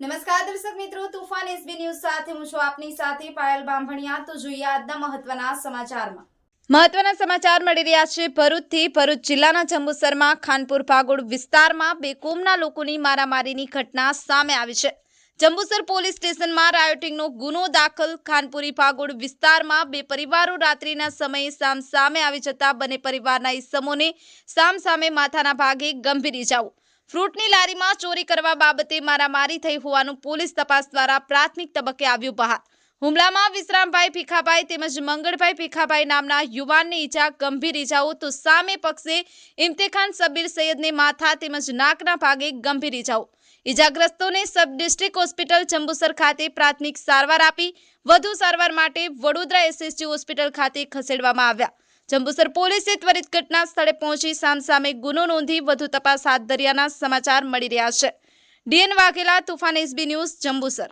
નમસ્કાર દર્શક મિત્રો, તુફાન એસબી ન્યૂઝ સાથે હું છું આપની સાથે પાયલ બાંભણિયા. તો જોઈએ આજના મહત્વના સમાચારમાં. મહત્વના સમાચાર મળી રહ્યા છે. ભરૂચથી ભરૂચ જિલ્લાના જંબુસરમાં ખાનપુર ભાગોળ વિસ્તારમાં બે કોમના લોકોની મારામારીની ઘટના સામે આવી છે. જંબુસર પોલીસ સ્ટેશનમાં રાયોટિંગનો ગુનો દાખલ. ખાનપુરી ભાગોળ વિસ્તારમાં બે પરિવારો રાત્રિના સમયે સામ સામે આવી જતા બંને પરિવારના ઈસમોને સામ સામે માથાના ભાગે ગંભીર ઇજાઓ ફ્રૂટની લારીમાં ચોરી કરવા બાબતે મારામારી થઈ હોવાનું પોલીસ તપાસ દ્વારા પ્રાથમિક તબક્કે આવ્યું બહાર. હુમલામાં વિશ્રામભાઈ ભીખાભાઈ તેમજ મંગળભાઈ ભીખાભાઈ નામના યુવાનને ઈજા, ગંભીર ઈજાઓ તો સામે પક્ષે ઇમ્તિખાન સબીર સૈયદને માથા તેમજ નાકના ભાગે ગંભીર ઈજાઓ. ઈજાગ્રસ્તોને સબ ડિસ્ટ્રિક્ટ હોસ્પિટલ જંબુસર ખાતે પ્રાથમિક સારવાર આપી, વધુ સારવાર માટે વડોદરા એસએસજી હોસ્પિટલ ખાતે ખસેડવામાં આવ્યા. જંબુસર પોલીસે ત્વરિત ઘટના સ્થળે પહોંચી સામસામે ગુનો નોંધી વધુ તપાસ હાથ ધર્યાના સમાચાર મળી રહ્યા છે. DN Vaghela, તુફાન SB news, Jambusar.